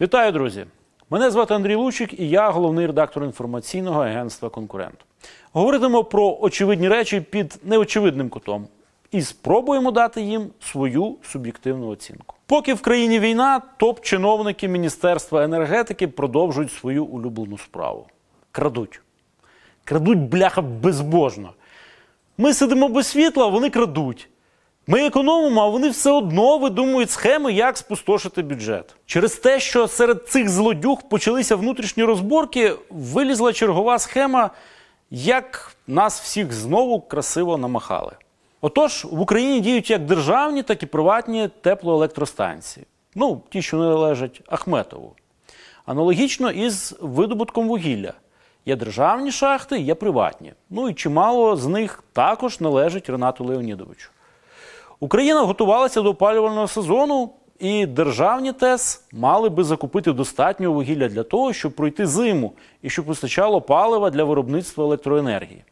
Вітаю, друзі! Мене звати Андрій Лучик і я головний редактор інформаційного агентства Конкурент. Говоритимо про очевидні речі під неочевидним кутом і спробуємо дати їм свою суб'єктивну оцінку. Поки в країні війна, топ-чиновники Міністерства енергетики продовжують свою улюблену справу. Крадуть. Крадуть бляха безбожно. Ми сидимо без світла, вони крадуть. Ми економимо, а вони все одно видумують схеми, як спустошити бюджет. Через те, що серед цих злодюг почалися внутрішні розборки, вилізла чергова схема, як нас всіх знову красиво намахали. Отож, в Україні діють як державні, так і приватні теплоелектростанції. Ну, ті, що належать Ахметову. Аналогічно із видобутком вугілля. Є державні шахти, є приватні. Ну і чимало з них також належить Ренату Леонідовичу. Україна готувалася до опалювального сезону, і державні ТЕС мали би закупити достатньо вугілля для того, щоб пройти зиму і щоб вистачало палива для виробництва електроенергії.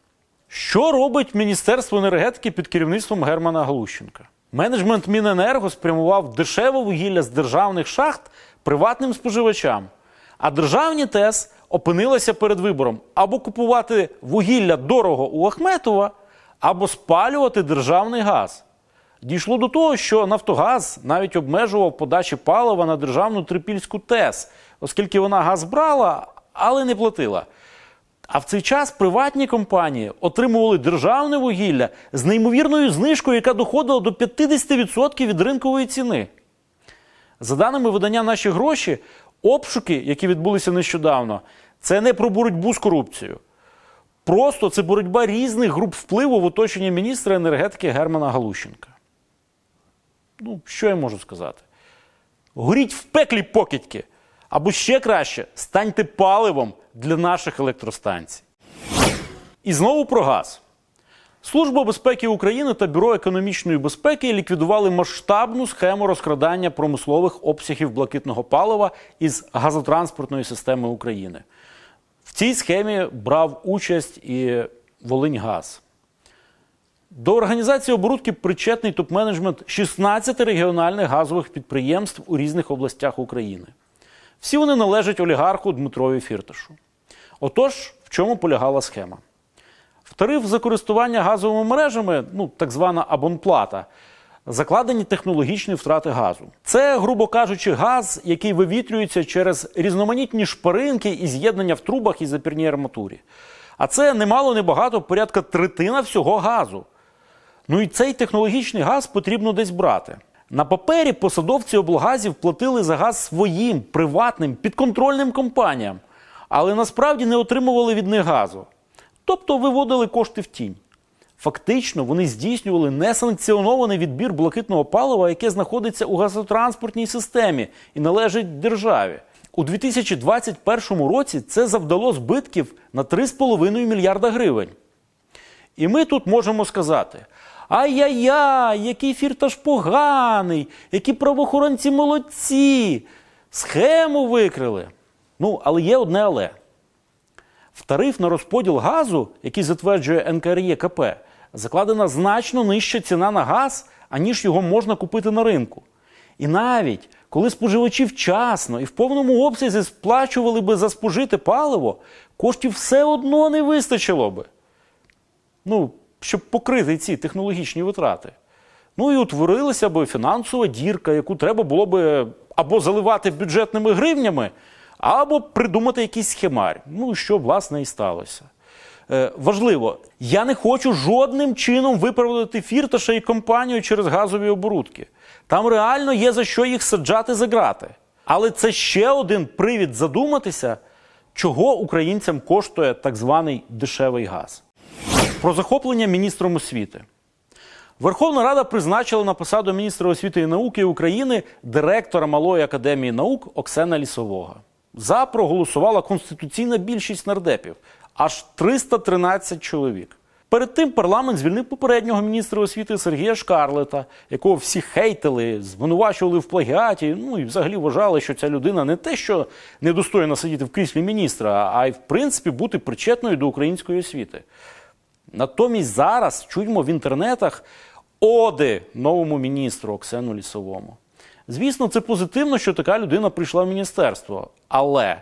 Що робить Міністерство енергетики під керівництвом Германа Галущенка? Менеджмент Міненерго спрямував дешеве вугілля з державних шахт приватним споживачам, а державні ТЕС опинилися перед вибором або купувати вугілля дорого у Ахметова, або спалювати державний газ. Дійшло до того, що Нафтогаз навіть обмежував подачі палива на державну Трипільську ТЕС, оскільки вона газ брала, але не платила. А в цей час приватні компанії отримували державне вугілля з неймовірною знижкою, яка доходила до 50% від ринкової ціни. За даними видання наші гроші, обшуки, які відбулися нещодавно, це не про боротьбу з корупцією. Просто це боротьба різних груп впливу в оточенні міністра енергетики Германа Галущенка. Ну, що я можу сказати? Горіть в пеклі покидьки. Або ще краще, станьте паливом для наших електростанцій. І знову про газ. Служба безпеки України та Бюро економічної безпеки ліквідували масштабну схему розкрадання промислових обсягів блакитного палива із газотранспортної системи України. В цій схемі брав участь і Волиньгаз. До організації оборудки причетний топ-менеджмент 16 регіональних газових підприємств у різних областях України. Всі вони належать олігарху Дмитрові Фірташу. Отож, в чому полягала схема? В тариф за користування газовими мережами, ну так звана абонплата, закладені технологічні втрати газу. Це, грубо кажучи, газ, який вивітрюється через різноманітні шпаринки і з'єднання в трубах і запірній арматурі. А це немало небагато, порядка третина всього газу. Ну і цей технологічний газ потрібно десь брати. На папері посадовці облгазів платили за газ своїм приватним підконтрольним компаніям, але насправді не отримували від них газу. Тобто виводили кошти в тінь. Фактично, вони здійснювали несанкціонований відбір блакитного палива, яке знаходиться у газотранспортній системі і належить державі. У 2021 році це завдало збитків на 3,5 мільярда гривень. І ми тут можемо сказати: ай-яй-яй, який фірташ поганий, які правоохоронці молодці, схему викрили. Ну, але є одне але. В тариф на розподіл газу, який затверджує НКРЄКП, закладена значно нижча ціна на газ, аніж його можна купити на ринку. І навіть коли споживачі вчасно і в повному обсязі сплачували би за спожите паливо, коштів все одно не вистачило би. Ну, щоб покрити ці технологічні витрати. Ну і утворилася б фінансова дірка, яку треба було би або заливати бюджетними гривнями, або придумати якийсь схемарь. Ну, що, власне, і сталося. Е, важливо, я не хочу жодним чином виправдати фірташа і компанію через газові оборудки. Там реально є за що їх саджати за грати. Але це ще один привід задуматися, чого українцям коштує так званий дешевий газ. Про захоплення міністром освіти. Верховна Рада призначила на посаду міністра освіти і науки України директора Малої академії наук Оксена Лісового. За проголосувала конституційна більшість нардепів аж 313 чоловік. Перед тим парламент звільнив попереднього міністра освіти Сергія Шкарлета, якого всі хейтили, звинувачували в плагіаті. Ну і взагалі вважали, що ця людина не те, що недостойна сидіти в кріслі міністра, а й в принципі бути причетною до української освіти. Натомість зараз чуємо в інтернетах оди новому міністру Оксену Лісовому. Звісно, це позитивно, що така людина прийшла в міністерство. Але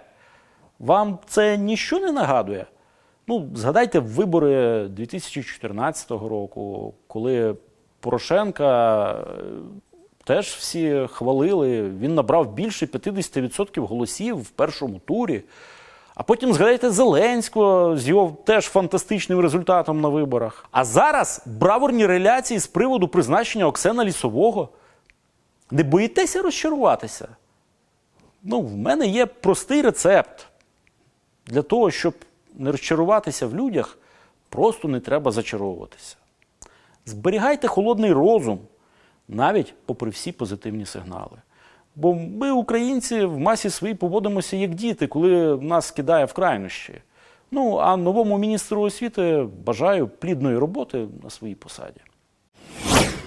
вам це ніщо не нагадує? Ну, згадайте вибори 2014 року, коли Порошенка е, теж всі хвалили. Він набрав більше 50% голосів в першому турі. А потім згадайте Зеленського з його теж фантастичним результатом на виборах. А зараз браворні реляції з приводу призначення Оксена Лісового. Не боїтеся розчаруватися? Ну, в мене є простий рецепт. Для того, щоб не розчаруватися в людях, просто не треба зачаровуватися. Зберігайте холодний розум, навіть попри всі позитивні сигнали. Бо ми, українці, в масі своїй поводимося як діти, коли нас кидає в крайнощі. Ну, а новому міністру освіти бажаю плідної роботи на своїй посаді.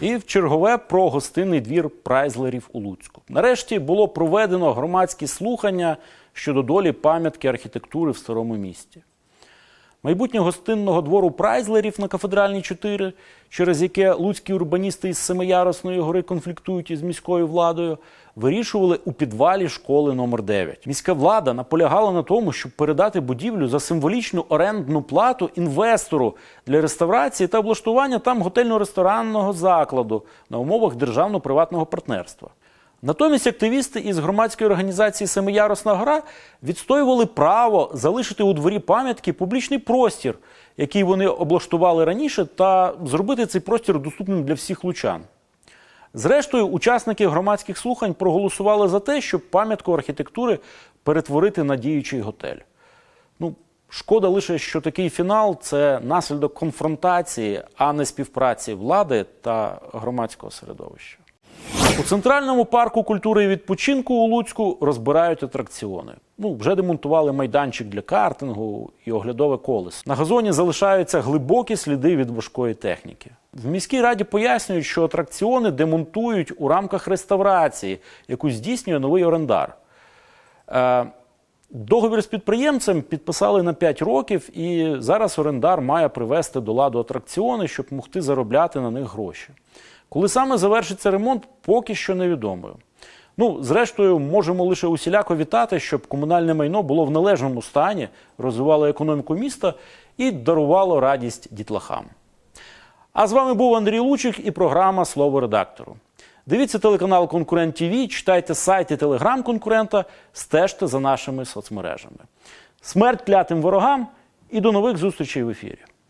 І в чергове про гостинний двір прайзлерів у Луцьку. Нарешті було проведено громадські слухання щодо долі пам'ятки архітектури в старому місті. Майбутнє гостинного двору прайзлерів на кафедральній 4, через яке луцькі урбаністи із Семияросної гори конфліктують із міською владою, вирішували у підвалі школи номер 9 Міська влада наполягала на тому, щоб передати будівлю за символічну орендну плату інвестору для реставрації та облаштування там готельно-ресторанного закладу на умовах державно-приватного партнерства. Натомість активісти із громадської організації Семияросна гора відстоювали право залишити у дворі пам'ятки публічний простір, який вони облаштували раніше, та зробити цей простір доступним для всіх лучан. Зрештою, учасники громадських слухань проголосували за те, щоб пам'ятку архітектури перетворити на діючий готель. Ну, шкода лише, що такий фінал це наслідок конфронтації, а не співпраці влади та громадського середовища. У центральному парку культури і відпочинку у Луцьку розбирають атракціони. Ну, вже демонтували майданчик для картингу і оглядове колесо. На газоні залишаються глибокі сліди від важкої техніки. В міській раді пояснюють, що атракціони демонтують у рамках реставрації, яку здійснює новий орендар. Е, Договір з підприємцем підписали на 5 років, і зараз орендар має привести до ладу атракціони, щоб могти заробляти на них гроші. Коли саме завершиться ремонт, поки що невідомо. Ну, зрештою, можемо лише усіляко вітати, щоб комунальне майно було в належному стані, розвивало економіку міста і дарувало радість дітлахам. А з вами був Андрій Лучик і програма Слово редактору. Дивіться телеканал Конкурент ТВ, читайте сайт і телеграм конкурента, стежте за нашими соцмережами. Смерть клятим ворогам і до нових зустрічей в ефірі.